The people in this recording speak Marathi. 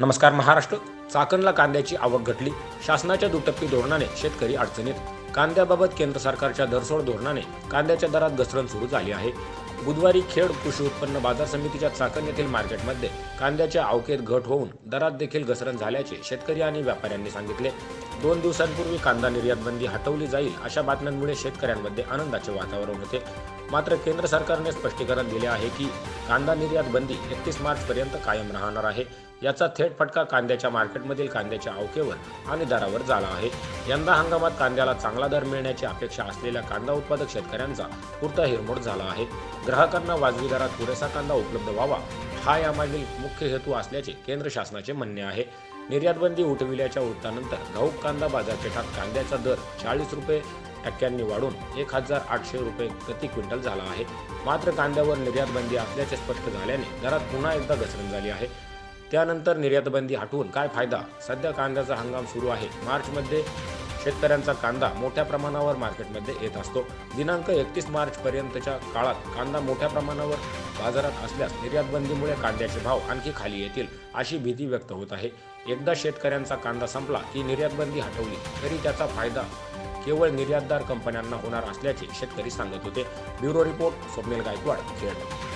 नमस्कार महाराष्ट्र. चाकणला कांद्याची आवक घटली. शासनाच्या दुटप्पी धोरणाने शेतकरी अडचणीत. कांद्याबाबत केंद्र सरकारच्या दरसोड धोरणाने कांद्याच्या दरात घसरण सुरू झाली आहे. बुधवारी खेड कृषी उत्पन्न बाजार समितीच्या चाकण येथील मार्केटमध्ये कांद्याच्या आवकेत घट होऊन दरात देखील घसरण झाल्याचे शेतकरी आणि व्यापाऱ्यांनी सांगितले. दोन दिवसांपूर्वी कांदा निर्यात बंदी हटवली जाईल अशा बातम्यांमुळे शेतकऱ्यांमध्ये आनंदाचे वातावरण होते. मात्र केंद्र सरकारने स्पष्टीकरण दिले आहे की कांदा निर्यात बंदी एकतीस मार्चपर्यंत कायम राहणार आहे. याचा थेट फटका कांद्याच्या मार्केटमधील कांद्याच्या आवकेवर आणि दरावर झाला आहे. यंदा हंगामात कांद्याला चांगला दर मिळण्याची अपेक्षा असलेल्या कांदा उत्पादक शेतकऱ्यांचा पुरता हिरमोड झाला आहे. ग्राहकांना वाजवी दरात पुरेसा कांदा उपलब्ध व्हावा हा यामागील मुख्य हेतू असल्याचे केंद्र शासनाचे म्हणणे आहे. निर्यातबंदी उठविल्याच्या वृत्तानंतर घाऊक कांदा बाजारपेठात कांद्याचा दर चाळीस रुपये टक्क्यांनी वाढून एक हजार आठशे रुपये प्रति क्विंटल झाला आहे. मात्र कांद्यावर निर्यातबंदी असल्याचे स्पष्ट झाल्याने दरात पुन्हा एकदा घसरण झाली आहे. त्यानंतर निर्यातबंदी हटवून काय फायदा? सध्या कांद्याचा हंगाम सुरू आहे. मार्चमध्ये शेतकऱ्यांचा कांदा मोठ्या प्रमाणावर मार्केटमध्ये येत असतो. दिनांक एकतीस मार्च पर्यंतच्या काळात कांदा मोठ्या प्रमाणावर बाजारात असल्यास निर्यात बंदीमुळे कांद्याचे भाव आणखी खाली येतील अशी भीती व्यक्त होत आहे. एकदा शेतकऱ्यांचा कांदा संपला की निर्यातबंदी हटवली तरी त्याचा फायदा केवळ निर्यातदार कंपन्यांना होणार असल्याचे शेतकरी सांगत होते. Bureau report Swapnil Gaikwad Khed.